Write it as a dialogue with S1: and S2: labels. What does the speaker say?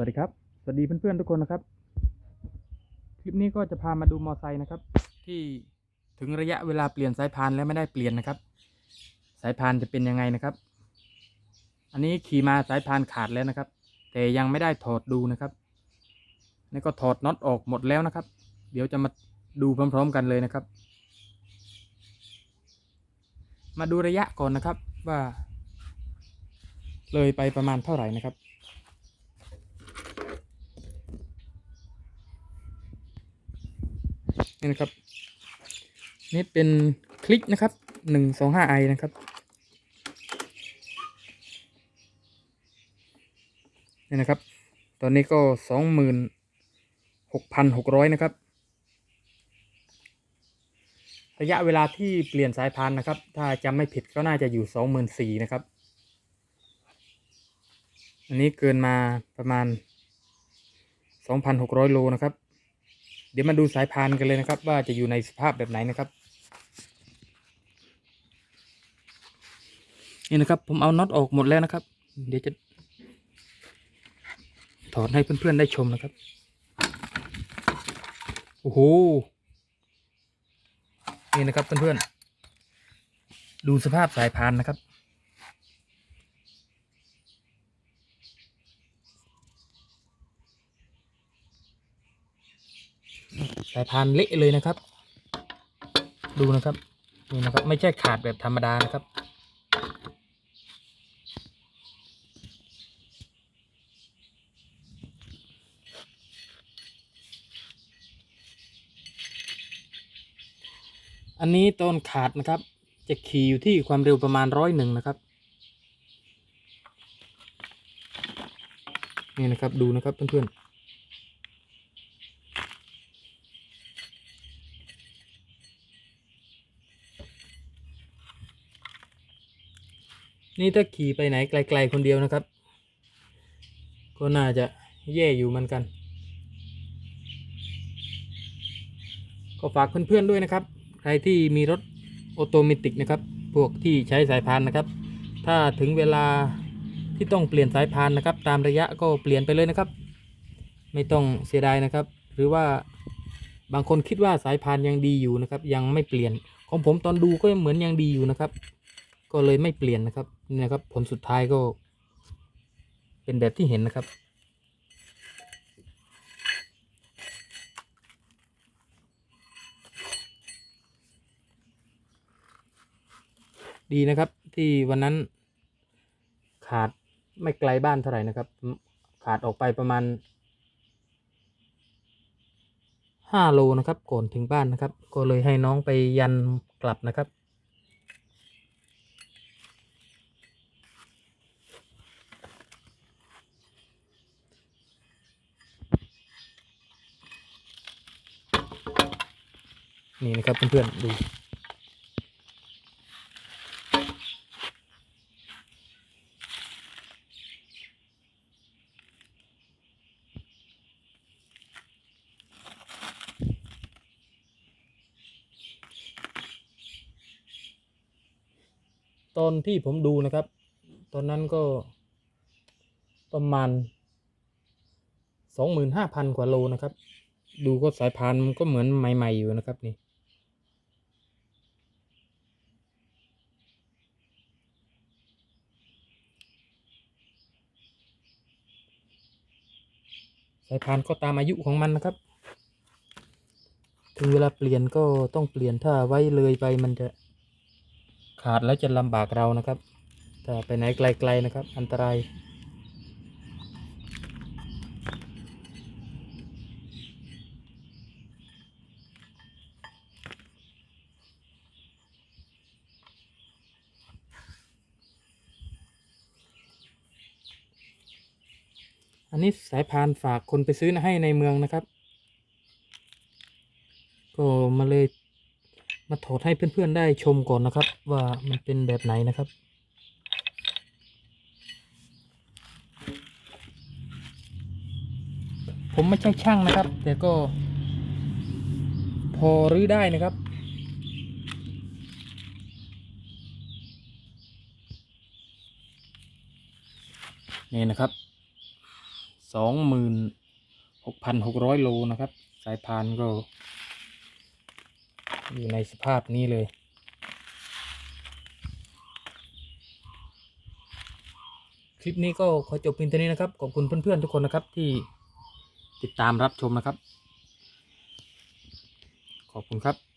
S1: วัสดีครับ สวัสดีเพื่อนๆทุกคนนะครับ คลิปนี้ก็จะพามาดูมอไซค์นะครับ ที่ถึงระยะเวลาเปลี่ยนสายพานแล้วไม่ได้เปลี่ยนนะครับ สายพานจะเป็นยังไงนะครับ อันนี้ขี่มาสายพานขาดแล้วนะครับ แต่ยังไม่ได้ถอดดูนะครับนี่ก็ถอดน็อตออกหมดแล้วนะครับ เดี๋ยวจะมาดูพร้อม ๆ กันเลยนะครับ มาดูระยะก่อนนะครับว่า เลยไปประมาณเท่าไหร่นะครับ นี่นะครับ นี่เป็นคลิกนะครับหนึ่งสองห้าไอนะครับนี่นะครับ ตอนนี้ก็สองหมื่นหกพันหกร้อยนะครับ ระยะเวลาที่เปลี่ยนสายพานนะครับ ถ้าจำไม่ผิดก็น่าจะอยู่สองหมื่นสี่นะครับ อันนี้เกินมาประมาณสองพันหกร้อยโลนะครับ เดี๋ยวมาดูสายพานกันเลยนะครับ ว่าจะอยู่ในสภาพแบบไหนนะครับ นี่นะครับ ผมเอาน็อตออกหมดแล้วนะครับ เดี๋ยวจะ ถอดให้เพื่อนๆได้ชมนะครับ โอ้โห นี่นะครับเพื่อนๆ ดูสภาพสายพานนะครับ สายพานเละเลยนะครับ ดูนะครับนี่นะครับ ไม่ใช่ขาดแบบธรรมดานะครับ อันนี้ตอนขาดนะครับ จะขี่อยู่ที่ความเร็วประมาณร้อยหนึ่งนะครับนี่นะครับดูนะครับเพื่อนๆ นี่ถ้าขี่ไปไหนไกล ๆ คนเดียวนะครับ ก็น่าจะแย่อยู่เหมือนกัน ก็ฝากเพื่อนๆด้วยนะครับ ใครที่มีรถออโตเมติกนะครับ พวกที่ใช้สายพานนะครับ ถ้าถึงเวลาที่ต้องเปลี่ยนสายพานนะครับ ตามระยะก็เปลี่ยนไปเลยนะครับ ไม่ต้องเสียดายนะครับ หรือว่าบางคนคิดว่าสายพานยังดีอยู่นะครับ ยังไม่เปลี่ยนของผมตอนดูก็เหมือนยังดีอยู่นะครับ ก็เลยไม่เปลี่ยนนะครับนี่นะครับ ผลสุดท้ายก็ เป็นแบบที่เห็นนะครับ ดีนะครับที่วันนั้นขาดไม่ไกลบ้านเท่าไหร่นะครับ ขาดออกไปประมาณห้าโลนะครับก่อนถึงบ้านนะครับ ก็เลยให้น้องไปยันกลับนะครับ นี่นะครับเพื่อนๆดู ตอนที่ผมดูนะครับ ตอนนั้นก็ประมาณสองหมื่นห้าพันกว่าโลนะครับ ดูก็สายพานมันก็เหมือนใหม่ ๆ อยู่นะครับนี่ สายพานก็ตามอายุของมันนะครับ ถึงเวลาเปลี่ยนก็ต้องเปลี่ยนถ้าไว้เลยไปมันจะขาดแล้วจะลำบากเรานะครับ ถ้าไปไหนไกลๆนะครับ อันตราย อันนี้สายพานฝากคนไปซื้อให้ในเมืองนะครับ ก็มาเลยมาถอดให้เพื่อนๆได้ชมก่อนนะครับ ว่ามันเป็นแบบไหนนะครับผมไม่ใช่ช่างนะครับ แต่ก็ พอรื้อได้นะครับ นี่นะครับ สองหมื่นหกพันหกร้อยโลนะครับ สายพานก็ อยู่ในสภาพนี้เลย คลิปนี้ก็ขอจบเพียงเท่านี้นะครับ ขอบคุณเพื่อนๆทุกคนนะครับที่ติดตามรับชมนะครับ ขอบคุณครับ